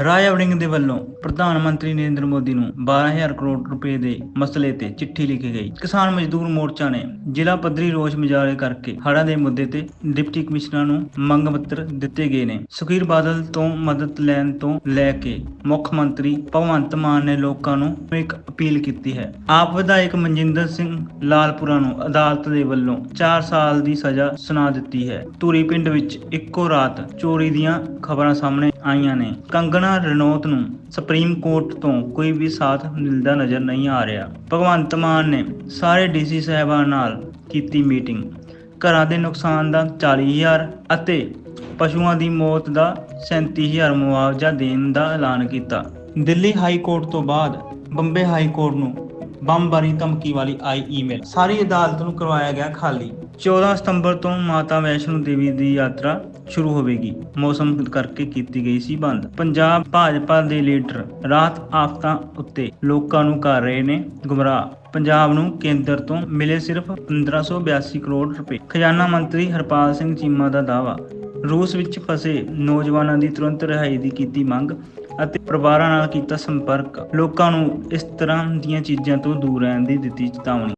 ਰਾਜਾ ਵੜਿੰਗ ਦੇ ਵੱਲੋਂ ਪ੍ਰਧਾਨ ਮੰਤਰੀ ਨਰਿੰਦਰ ਮੋਦੀ ਨੂੰ 12000 ਕਰੋੜ ਰੁਪਏ ਦੇ ਮਸਲੇ ਤੇ ਚਿੱਠੀ ਲਿਖੀ ਗਈ। ਕਿਸਾਨ ਮਜ਼ਦੂਰ ਮੋਰਚਾ ਨੇ ਜ਼ਿਲ੍ਹਾ ਪੱਧਰੀ ਰੋਸ ਮੁਜ਼ਾਹਰੇ ਕਰਕੇ ਹੜ੍ਹਾਂ ਦੇ ਮੁੱਦੇ ਤੇ ਡਿਪਟੀ ਕਮਿਸ਼ਨਰ ਨੂੰ ਮੰਗ ਪੱਤਰ ਦਿੱਤੇ ਗਏ ਨੇ। ਸੁਖੀਰ ਬਾਦਲ ਤੋਂ ਮਦਦ ਲੈਣ ਤੋਂ ਲੈ ਕੇ ਮੁੱਖ ਮੰਤਰੀ ਭਗਵੰਤ ਮਾਨ ਨੇ ਲੋਕਾਂ ਨੂੰ ਇੱਕ ਅਪੀਲ ਕੀਤੀ ਹੈ। ਆਪ ਵਿਧਾਇਕ ਮਨਜਿੰਦਰ ਸਿੰਘ ਲਾਲਪੁਰਾ ਨੂੰ ਅਦਾਲਤ ਦੇ ਵੱਲੋਂ 4 ਸਾਲ ਦੀ ਸਜ਼ਾ ਸੁਣਾ ਦਿੱਤੀ ਹੈ। ਧੂਰੀ ਪਿੰਡ ਵਿੱਚ ਇੱਕੋ ਰਾਤ ਚੋਰੀ ਦੀਆਂ ਖਬਰਾਂ ਸਾਹਮਣੇ ਆਈਆਂ ਨੇ। ਕੰਗਣਾ ਰਣੌਤ ਨੂੰ ਸੁਪਰੀਮ ਕੋਰਟ ਤੋਂ ਕੋਈ ਵੀ ਸਾਥ ਮਿਲਦਾ ਨਜ਼ਰ ਨਹੀਂ ਆ ਰਿਹਾ। ਭਗਵੰਤ ਮਾਨ ਨੇ ਸਾਰੇ ਡੀਸੀ ਸਾਹਿਬਾਨ ਨਾਲ ਕੀਤੀ ਮੀਟਿੰਗ। ਘਰਾਂ ਦੇ ਨੁਕਸਾਨ ਦਾ 40000 ਅਤੇ ਪਸ਼ੂਆਂ ਦੀ ਮੌਤ ਦਾ 37000 ਮੁਆਵਜ਼ਾ ਦੇਣ ਦਾ ਐਲਾਨ ਕੀਤਾ। ਦਿੱਲੀ ਹਾਈ ਕੋਰਟ ਤੋਂ ਬਾਅਦ ਬੰਬੇ ਹਾਈ ਕੋਰਟ ਨੂੰ ਬੰਬਾਰੀ ਧਮਕੀ ਵਾਲੀ ਆਈ ਈਮੇਲ। ਸਾਰੀ ਅਦਾਲਤ ਨੂੰ ਕਰਵਾਇਆ ਗਿਆ ਖਾਲੀ। 14 ਸਤੰਬਰ ਤੋਂ ਮਾਤਾ ਵੈਸ਼ਨੋ ਦੇਵੀ ਦੀ ਯਾਤਰਾ ਸ਼ੁਰੂ ਹੋਵੇਗੀ। ਮੌਸਮ ਕਰਕੇ ਕੀਤੀ ਗਈ ਸੀ ਬੰਦ। ਪੰਜਾਬ ਭਾਜਪਾ ਦੇ ਲੀਡਰ ਰਾਤ ਆਫਤਾਂ ਉੱਤੇ ਲੋਕਾਂ ਨੂੰ ਕਰ ਰਹੇ ਨੇ ਗੁੰਮਰਾਹ। ਪੰਜਾਬ ਨੂੰ ਕੇਂਦਰ ਤੋਂ ਮਿਲੇ ਸਿਰਫ 1582 ਕਰੋੜ ਰੁਪਏ। ਖਜ਼ਾਨਾ ਮੰਤਰੀ ਹਰਪਾਲ ਸਿੰਘ ਚੀਮਾ ਦਾ ਦਾਅਵਾ। ਰੂਸ ਵਿੱਚ ਫਸੇ ਨੌਜਵਾਨਾਂ ਦੀ ਤੁਰੰਤ ਰਿਹਾਈ ਦੀ ਕੀਤੀ ਮੰਗ। ਅਤੇ ਪਰਿਵਾਰਾਂ ਨਾਲ ਕੀਤਾ ਸੰਪਰਕ। ਲੋਕਾਂ ਨੂੰ ਇਸ ਤਰ੍ਹਾਂ ਦੀਆਂ ਚੀਜ਼ਾਂ ਤੋਂ ਦੂਰ ਰਹਿਣ ਦੀ ਦਿੱਤੀ ਚੇਤਾਵਨੀ।